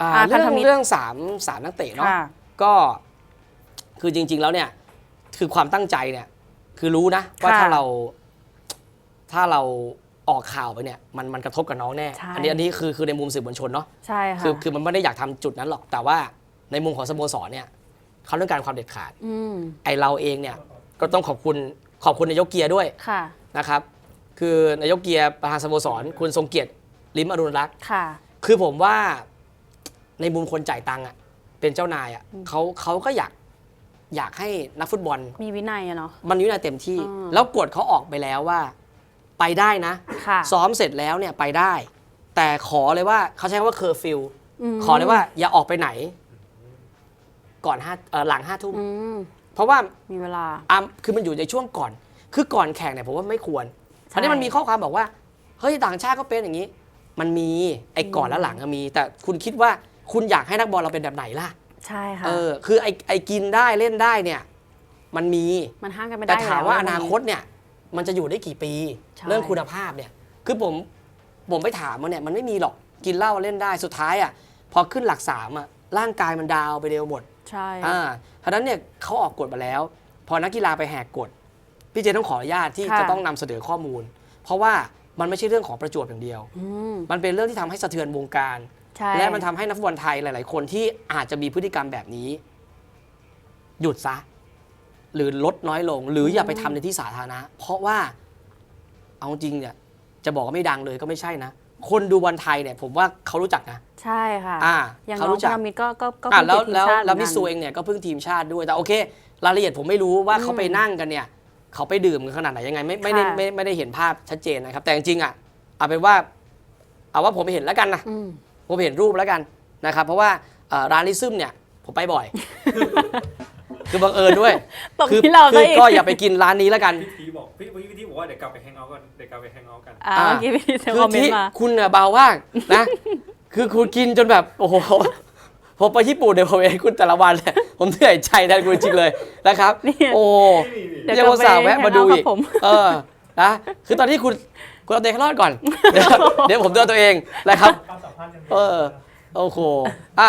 อ่าอ่าเรื่องพันธมิตร เรื่องสามสามนักเตะเนาะ ค่ะ ก็คือจริง ๆ แล้วเนี่ย คือความตั้งใจเนี่ย คือรู้นะ ว่าค่ะถ้าเรา ถ้าเราออกข่าวไปเนี่ย มันมันกระทบกับน้องแน่ ใช่ อันี้อันนี้คือคือในมุมสื่อมวลชนเนาะใช่ค่ะคือคือมันไม่ได้อยากทำจุดนั้นหรอก แต่ว่าในมุมของสโมสรเนี่ยเขาต้องการความเด็ดขาด อืมไอเราเองเนี่ยก็ต้องขอบคุณขอบคุณนายกเกียร์ด้วยค่ะนะครับ คือนายกเกียร์ประธานสโมสรคุณทรงเกียรติลิมอรุณรักษ์ ค่ะ คือผมว่า ในมุมคนจ่ายตังค์อะเป็นเจ้านายอะเขาเขาก็อยากอยากให้นักฟุตบอล มีวินัยอะเนาะ มันวินัยเต็มที่ อืม แล้วกฎเขาออกไปแล้วว่า ไปได้นะ ค่ะซ้อมเสร็จแล้วเนี่ยไปได้ แต่ขอเลยว่าเขาใช้คำว่าเคอร์ฟิวมขอเลยว่าอย่าออกไปไหน ก่อนห้าเอ่อหลังห้าทุ่มอืมเพราะว่ามีเวลา อะคือมันอยู่ในช่วงก่อน คือก่อนแข่งเนี่ยผมว่าไม่ควรใช่ อันนี้มันมีข้อความบอกว่าเฮ้ยต่างชาติก็เป็นอย่างนี้ มันมีไอ้ก่อนและหลังก็มี แต่คุณคิดว่า คุณอยากให้นักบอลเราเป็นแบบไหนล่ะ ใช่ค่ะ เออ คือไอ้ไอ้กินได้เล่นได้เนี่ย มันมี มันห้ามกันไม่ได้แต่ถามว่าแล้อนาคตเนี่ย มันจะอยู่ได้กี่ปี ใช่ เรื่องคุณภาพเนี่ย คือผมผมไปถามมันเนี่ยมันไม่มีหรอกกินเหล้าเล่นได้สุดท้ายอะพอขึ้นหลักสามอะร่างกายมันดาวน์ไปเร็วหมด ใช่ อ่าเพราะฉะนั้นเนี่ยเขาออกกฎมาแล้ว พอนักกีฬาไปแหกกฎ พี่เจต้องขออนุญาตที่จะต้องนำเสนอข้อมูล เพราะว่ามันไม่ใช่เรื่องของประจวบอย่างเดียว อืม มันเป็นเรื่องที่ทำให้สะเทือนวงการ ใช่ และมันทำให้นักฟุตบอลไทยหลาย ๆ คนที่อาจจะมีพฤติกรรมแบบนี้ หยุดซะ หรือลดน้อยลง หรืออย่าไปทำในที่สาธารณะ เพราะว่าเอาจริงเนี่ยจะบอกว่าไม่ดังเลยก็ไม่ใช่นะ คนดูบอลไทยเนี่ย ผมว่าเขารู้จักนะ ใช่ค่ะ อ่าอย่างเขาน้องรู้จัก พามิดก็ก็ก็อะเพิ่งแล้วติดทีมแล้วชาติแล้วเหมิอนสูกันเองเนี่ยก็เพิ่งทีมชาติด้วยแต่โอเค รายละเอียดผมไม่รู้ว่าอืมเขาไปนั่งกันเนี่ย เขาไปดื่มกันขนาดไหนยังไงไม่ไม่ได้ค่ะ ไม่ไม่ได้เห็นภาพชัดเจนนะครับ แต่จริงๆอะเอาเป็นว่า เอาว่าผมเห็นแล้วกันนะ อืม ผมเห็นรูปแล้วกันนะครับ เพราะว่าเอ่อร้านลิซึมเนี่ย ผมไปบ่อย คือบังเอิญด้วยตกคืที่เราคืซะออีกก็อย่าไปกินร้านนี้แล้วกัน พี่ทีบอกพี่พี่ทีบอกว่าเดี๋ยวกลับไปแฮงเอาท์กันเดี๋ยวกลับไปแฮงเอาท์กัน อ่าอ่า เมื่อกี้พี่เซลคืคอมเมนที่ต์มาคุณน่ะเบามากนะ คือคุณกินจนแบบ โอ้โหผมไปญี่ปุ่นเดี๋ยวผมเองคุณแต่ละวันเนี่ยผมเหนื่อยใจแทนคุณจริงๆเลยนะครับนี่โอ้ เดี๋ยวยังอุตส่าห์แวะมาดูอีกกลับไป hangout กับผมเออ นะ คือตอนที่คุณ คุณเอาตัวเองให้รอดก่อน เดี๋ยวเดี๋ยวผมเตือนตัวเองนะครับ ความสัมพันธ์ยังเออโอ้โหอะ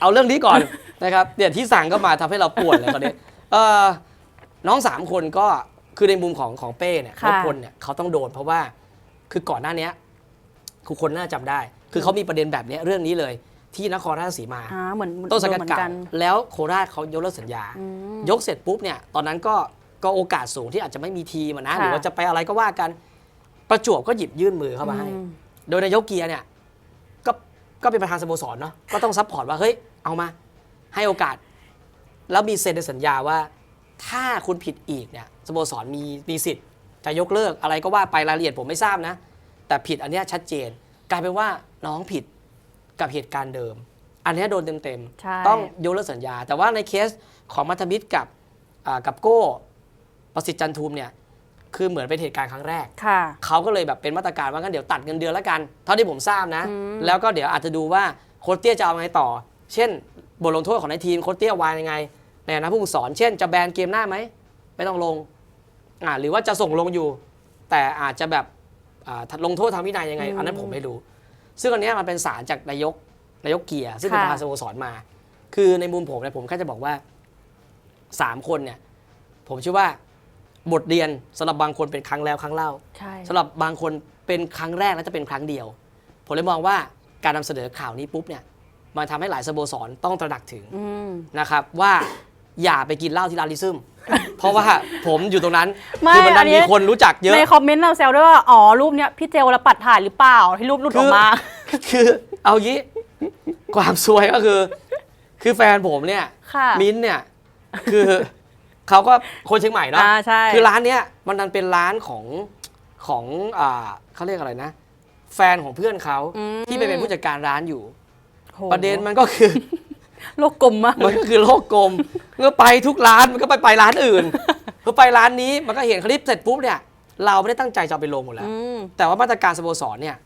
เอาเรื่องนี้ก่อน นะครับเนี่ยที่สั่งก็มาทำให้เราปวดเลยตอนนี้เออน้องสามคนก็คือในมุมของของเป้เนี่ยค่ะ นพพลเนี่ยเขาต้องโดนเพราะว่าคือก่อนหน้าเนี้ยคือคนน่าจำได้ คือเขามีประเด็นแบบเนี้ยเรื่องนี้เลยที่นครราชสีมา อ่าเหมือนต้นสังกัดเหมือนเก่ากันแล้วโคราชเขายกเลิกสัญญาอืมยกเสร็จปุ๊บเนี่ยตอนนั้นก็ก็โอกาสสูงที่อาจจะไม่มีทีมอะนะค่ะ หรือว่าจะไปอะไรก็ว่ากัน ประจวบก็หยิบยื่นมือเข้ามาให้อืมโดยนายกเกียร์เนี่ยก็ก็เป็นประธานสโมสรเนาะก็ต้องซัพพอร์ตว่าเฮ้ยเอามาให้โอกาส แล้วมีเซ็นในสัญญาว่า ถ้าคุณผิดอีกเนี่ยสโมสรมีมีสิทธิ์จะยกเลิกอะไรก็ว่าไปรายละเอียดผมไม่ทราบนะ แต่ผิดอันเนี้ยชัดเจน กลายเป็นว่าน้องผิดกับเหตุการณ์เดิม อันเนี้ยโดนเต็มใช่ ๆ ต้องยกเลิกสัญญา แต่ว่าในเคสของมัธมิตรกับอ่ากับโก้ประสิทธิ์จันทูมเนี่ย คือเหมือนเป็นเหตุการณ์ครั้งแรก ค่ะ เขาก็เลยแบบเป็นมาตรการว่างั้นเดี๋ยวตัดเงินเดือนแล้วกัน เท่าที่ผมทราบนะ อืม แล้วก็เดี๋ยวอาจจะดูว่าโค้ชเตี้ยจะเอาไงต่อ เช่น บทลงโทษของในทีมโค้ชเตี้ยวางยังไง ในฐานะผู้ฝึกสอน เช่น จะแบนเกมหน้าไหม ไม่ต้องลงอ่าหรือว่าจะส่งลงอยู่ แต่อาจจะแบบอ่าลงโทษทางวินัยยังไง อันนั้นผมไม่รู้ ซึ่งอันเนี้ยมันเป็นสารจากนายกนายกเกียร์ซึ่งเป็นประธานสโมสรมา คือในมุมผมเนี่ยผมแค่จะบอกว่าสามคนเนี่ย ผมเชื่อว่า บทเรียนสำหรับบางคนเป็นครั้งแล้วครั้งเล่าใช่สำหรับบางคนเป็นครั้งแรกและจะเป็นครั้งเดียว ผมเลยมองว่าการนำเสนอข่าวนี้ปุ๊บเนี่ยมันทำให้หลายสโมสรต้องตระหนักถึงอืมนะครับว่าอย่าไปกินเหล้าที่ร้านลิซึมเพราะว่าผมอยู่ตรงนั้นไม่คือมันดัอันนนี้มีคนรู้จักเยอะในคอมเมนต์เราแซวด้วยว่าอ๋อรูปเนี้ยพี่เจลละปัดถ่ายหรือเปล่าที่รูปหลุดออกมา คือเอางี้ความซวยก็คือ คือแฟนผมเนี่ยค่ะมิ้นท์เนี่ยคือ เขาก็คนเชียงใหม่เนาะอ่าใช่ คือร้านเนี้ยมันดันเป็นร้านของของอ่าเขาเรียกอะไรนะ แฟนของเพื่อนเขาอืม ที่ไปเป็นผู้จัดการร้านอยู่ โหประเด็นมันก็คือ โลกกลมมาก มันก็คือโลกกลมเมื่อไปทุกร้านมันก็ไปไปร้านอื่นพอไปร้านนี้มันก็เห็นคลิปเสร็จปุ๊บเนี่ย เราไม่ได้ตั้งใจจะเอาไปลงหมดแล้ว อืมแต่ว่ามาตรการสโมสรเนี่ย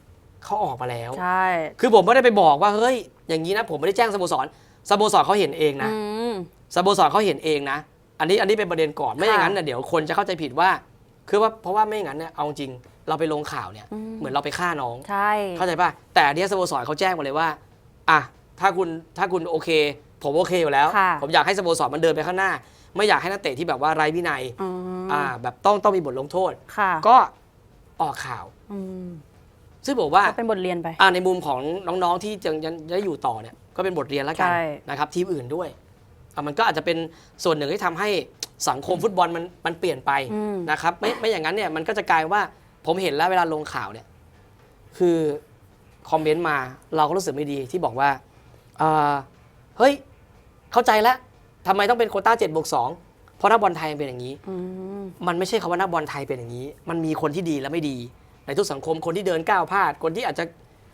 เขาออกมาแล้ว ใช่คือผมไม่ได้ไปบอกว่าเฮ้ยอย่างนี้นะผมไม่ได้แจ้งสโมสรสโมสรเขาเห็นเองนะอืมสโมสรเขาเห็นเองนะ อันนี้อันนี้เป็นประเด็นก่อนไม่อย่างนั้นเนี่ยเดี๋ยวคนจะเข้าใจผิดว่า คือว่าเพราะว่าไม่อย่างนั้นเนี่ยเอาจริงเราไปลงข่าวเนี่ยอืมเหมือนเราไปฆ่าน้องใช่เข้าใจป่ะแต่อันเนี้ยสโมสรเขาแจ้งมาเลยว่าอะถ้าคุณถ้าคุณโอเค ผมโอเคอยู่แล้วค่ะผมอยากให้สโมสรมันเดินไปข้างหน้า ไม่อยากให้นักเตะที่แบบว่าไร้วินัยอืมอ่า แบบต้องต้องมีบทลงโทษค่ะก็ออกข่าวอืมซึ่งบอกว่าก็เป็นบทเรียนไปอ่าในมุมของน้องๆที่ยังยังยังได้อยู่ต่อเนี่ยก็เป็นบทเรียนแล้วกันใช่นะครับทีมอื่นด้วยอะ มันก็อาจจะเป็นส่วนหนึ่งที่ทำให้สังคมฟุตบอลมันมันเปลี่ยนไปอืมนะครับไม่ไม่อย่างนั้นเนี่ยมันก็จะกลายว่าผมเห็นแล้วเวลาลงข่าวเนี่ยคือคอมเมนต์มาเราก็รู้สึกไม่ดีที่บอกว่าอ่าเฮ้ยเข้าใจแล้วทำไมต้องเป็นโควต้า7บวก2เพราะนักบอลไทยมันเป็นอย่างนี้อืมมันไม่ใช่คำว่านักบอลไทยเป็นอย่างนี้ มันมีคนที่ดีและไม่ดี ในทุกสังคมคนที่เดินก้าวพลาดคนที่อาจจะ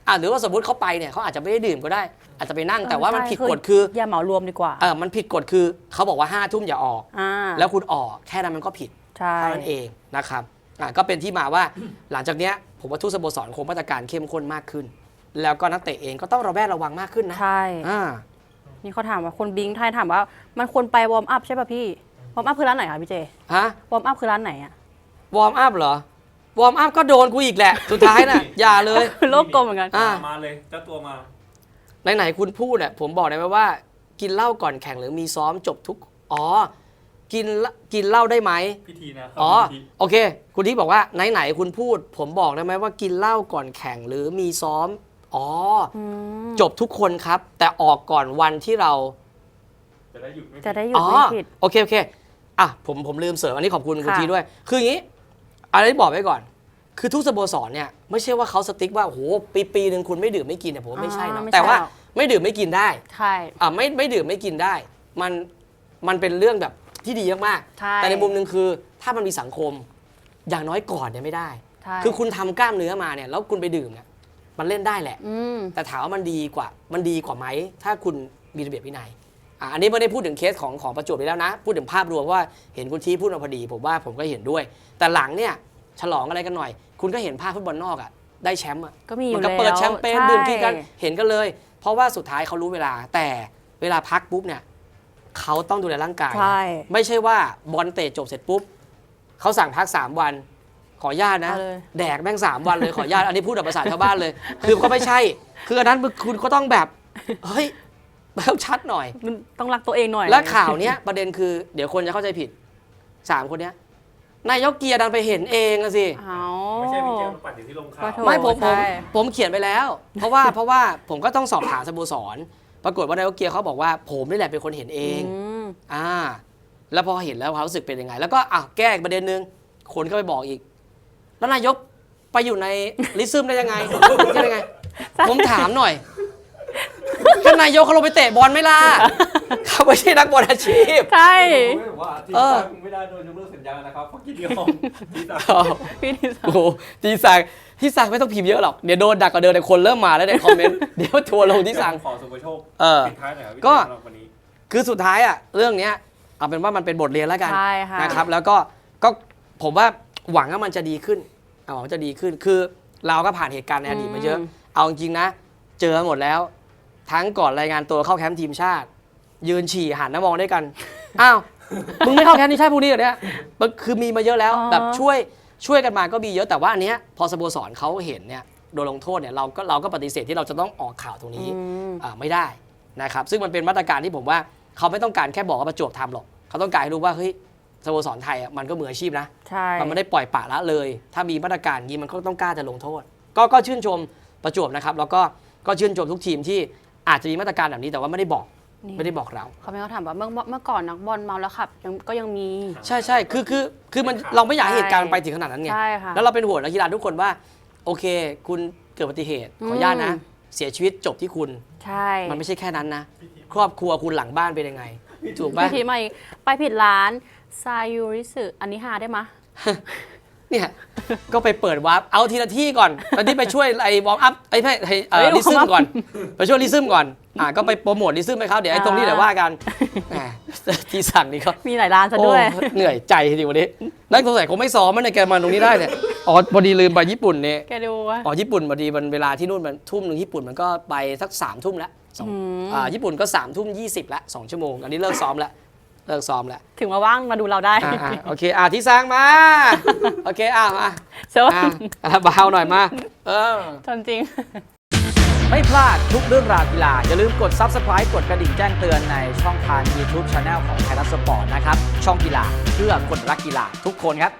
อ่าหรือว่าสมมติเขาไปเนี่ยเขาอาจจะไม่ได้ดื่มก็ได้ อาจจะไปนั่งแต่ว่ามันใช่ผิดกฎคืออย่าเหมารวมดีกว่าเออมันผิดกฎคือเขาบอกว่าห้าทุ่มอย่าออกอ่าแล้วคุณออกแค่นั้นมันก็ผิดใช่เท่านั้นเองนะครับอ่าก็เป็นที่มาว่าหลังจากเนี้ยผมว่าทุกสโมสรคงมาตรการเข้มข้นมากขึ้น แล้วก็นักเตะเองก็ต้องระแวดระวังมากขึ้นนะใช่อ่านี่เขาถามว่าคนบิงไทยถามว่า มันควรไปวอร์มอัพใช่ป่ะพี่วอร์มอัพคือร้านไหนคะพี่เจฮะวอร์มอัพคือร้านไหนอะวอร์มอัพเหรอ วอร์มอัพก็โดนกูอีกแหละ สุดท้ายน่ะ อย่าเลย โลกกลมเหมือนกัน อ่ามาเลยเจ้าตัวมา ไหนๆคุณพูดเนี่ยผมบอกได้ไหมว่า กินเหล้าก่อนแข่งหรือมีซ้อมจบทุก อ๋อ กินเหล้ากินเหล้าได้ไหม พิธีนะอ๋อ พิธีโอเค คุณที่บอกว่าไหนๆคุณพูด ผมบอกได้ไหมว่ากินเหล้าก่อนแข่งหรือมีซ้อม อ๋อออืมจบทุกคนครับ แต่ออกก่อนวันที่เรา จะได้หยุดไม่จะได้หยุอ๋ดอไม่ผิด โอเค โอเค อะ ผมผมลืมเสริมอันนี้ขอบคุณคุณค่ะ ทีด้วย คืออย่างนี้ อะไรที่บอกไว้ก่อน คือทุกสโมสรเนี่ยไม่ใช่ว่าเขาสติ๊กว่าโอ้โหปีปีหนึ่งคุณไม่ดื่มไม่กินเนี่ยผมว่าไม่ใช่นะอ่าไม่ใช่แต่ว่าหรอก ไม่ดื่มไม่กินได้ใช่ อ่าไม่ไม่ดื่มไม่กินได้ มันมันเป็นเรื่องแบบที่ดีมากใช่ๆแต่ในมุมหนึ่งคือถ้ามันมีสังคมอย่างน้อยก่อนเนี่ยไม่ได้ ใช่คือคุณทำกล้ามเนื้อมาเนี่ยแล้วคุณไปดื่มเนี่ยมันเล่นได้แหละ อืม แต่ถามว่ามันดีกว่า มันดีกว่าไหม ถ้าคุณมีระเบียบวินัย อะอันนี้ไม่ได้พูดถึงเคสของของประจวบไปแล้วนะ พูดถึงภาพรวมว่าเห็นคุณทีพูดมาพอดี ผมว่าผมก็เห็นด้วย แต่หลังเนี่ยฉลองอะไรกันหน่อย คุณก็เห็นภาพฟุตบอลนอกอะได้แชมป์อะก็มีอยู่มันก็แล้วเปิดแชมเปญใช่ดื่มกินกันเห็นกันเลย เพราะว่าสุดท้ายเขารู้เวลา แต่เวลาพักปุ๊บเนี่ยเขาต้องดูแลร่างกายนะใช่ไม่ใช่ว่าบอลเตะจบเสร็จปุ๊บเขาสั่งพักสามวันขออนุญาตนะเอาเลยแดกแม่งสามวันเลยขออนุญาตอันนี้พูดแบบภาษาชาวบ้านเลย คือก็ไม่ใช่ คืออันนั้นคุณก็ต้องแบบ เฮ้ย แบบชัดหน่อย มันต้องรักตัวเองหน่อยแล้วข่าวเนี้ยประเด็นคือเดี๋ยวคนจะเข้าใจผิดสามคนเนี้ยนายกเกียร์ดันไปเห็นเองอะสิเอาไม่ใช่พี่เจมส์ปัดอยู่ที่ลงข่าวก็โถไม่ผมผมใช่ผมเขียนไปแล้ว เพราะว่าเพราะว่าผมก็ต้องสอบถามสโมสร ปรากฏว่านายกเกียร์เขาบอกว่า ผมนี่แหละเป็นคนเห็นเองอืมอ่า แล้วพอเห็นแล้วความรู้สึกเป็นยังไง แล้วก็อะแก้อีกประเด็นหนึ่งคนก็ไปบอกอีก แล้วนายกไปอยู่ในลิซึมได้ยังไงใช่ยังไง ผมถามหน่อยท่านนายกเขาลงไปเตะบอลไหม่ล่ะเขาไม่ใช่นักบอลอาชีพ ใช่ผมไม่บอกว่าทีมเออชาติไม่ได้โดนยกเลิกสัญญานะครับเพราะกินยอมทีมชาติพี่นิสาโอ้โหทีสั่งที่สั่งไม่ต้องพิมพ์เยอะหรอกเดี๋ยวโดนดักกว่าเดินแต่คนเริ่มมาแล้วในคอมเมนต์เดี๋ยวทัวร์ลงที่สั่งขอสุภโชคเออปิดท้ายหน่อยครับพี่ก็เจมส์สำหรับวันนี้ คือสุดท้ายอะเรื่องเนี้ยเอาเป็นว่ามันเป็นบทเรียนแล้วกันใช่ค่ะ นะครับ แล้วก็ก็ผมว่าหวังว่ามันจะดีขึ้นเอาหวังว่าจะดีขึ้นคือเราก็ผ่านเหตุการณ์ในอดีตมาเยอะอืมเอาจริงๆนะ เจอหมดแล้ว ทั้งก่อนรายงานตัวเข้าแคมป์ทีมชาติ ยืนฉี่หันหน้ามองด้วยกัน อ้าว มึงไม่เข้าแคมป์ทีมชาติพวกนี้เหรอเนี่ยมันคือมีมาเยอะแล้ว อ๋อ แบบช่วยช่วยกันมาก็มีเยอะแต่ว่าอันเนี้ยพอสโมสรเขาเห็นเนี่ยโดนลงโทษเนี่ยเราก็เราก็ปฏิเสธที่เราจะต้องออกข่าวตรงนี้ อืม อ่าไม่ได้นะครับ ซึ่งมันเป็นมาตรการที่ผมว่าเขาไม่ต้องการแค่บอกว่าประจวบทำหรอก เขาต้องการให้รู้ว่าเฮ้ยสโมสรไทยอะมันก็มืออาชีพนะ ใช่ มันไม่ได้ปล่อยปละละเลย ถ้ามีมาตรการอย่างนี้มันก็ต้องกล้าจะลงโทษ ก็ก็ชื่นชมประจวบนะครับ แล้วก็ก็ชื่นชมทุกทีมที่ อาจจะมีมาตรการแบบนี้แต่ว่าไม่ได้บอกนี่ไม่ได้บอกเราเขาไม่เขาถามว่าเมื่อเมื่อก่อนนักบอลเมาแล้วขับยังก็ยังมี ใช่ใช่คือคือคือมันเราไม่อยากให้เหตุการณ์มันไปถึงขนาดนั้นไงใช่ค่ะแล้วเราเป็นห่วงนักกีฬาทุกคนว่า โอเค คุณเกิดอุบัติเหตุขออนุญาตนะอืมเสียชีวิตจบที่คุณใช่มันไม่ใช่แค่นั้นนะ ครอบครัวคุณหลังบ้านเป็นยังไง ถูกไหมพี่ทีมาอีกไปผิดร้านซายูริสึอันนี้หาได้มะ เนี่ยก็ไปเปิดวาร์ปเอาทีละที่ก่อน ตอนนี้ไปช่วยไอ้วอร์มอัพไอ้ไม่ไอ้เอ่อเฮ้ยลิซึม warm up ก่อน ไปช่วยลิซึมก่อนอ่าก็ไปโปรโมทลิซึมให้เขาเดี๋ยวไอ้ตรงนี้อ่าเดี๋ยวว่ากันแหมที่สั่งนี่ก็มีหลายร้านซะด้วยโอ้เหนื่อยใจจริงวันนี้นักสงสัยคงไม่ซ้อมมันในยแกมาตรงนี้ได้เนี่ยอ๋อพอดีลืมไปญี่ปุ่นเนี่ยแกดูว่าอ๋อญี่ปุ่นพอดีมันเวลาที่นู่นมันทุ่มหนึ่งญี่ปุ่นมันก็ไปสักสามทุ่มแล้วสองอืมอ่าญี่ปุ่นก็สามทุ่มยี่สิบละสองชั่วโมงอันนี้เลิกซ้อมแล้ว เลิกซ้อมแล้วถึงมาว่างมาดูเราได้อ่าอ่าโอเคอ่าที่สร้างมา โอเคอ่ามาเซอร์อ่าอ่าเบาหน่อยมา เออทำจริงไปไม่พลาดทุกเรื่องราวกีฬา อย่าลืมกด Subscribe กดกระดิ่งแจ้งเตือนในช่องทาง YouTube Channel ของไทยรัฐสปอร์ตนะครับ ช่องกีฬาเพื่อคนรักกีฬาทุกคนครับ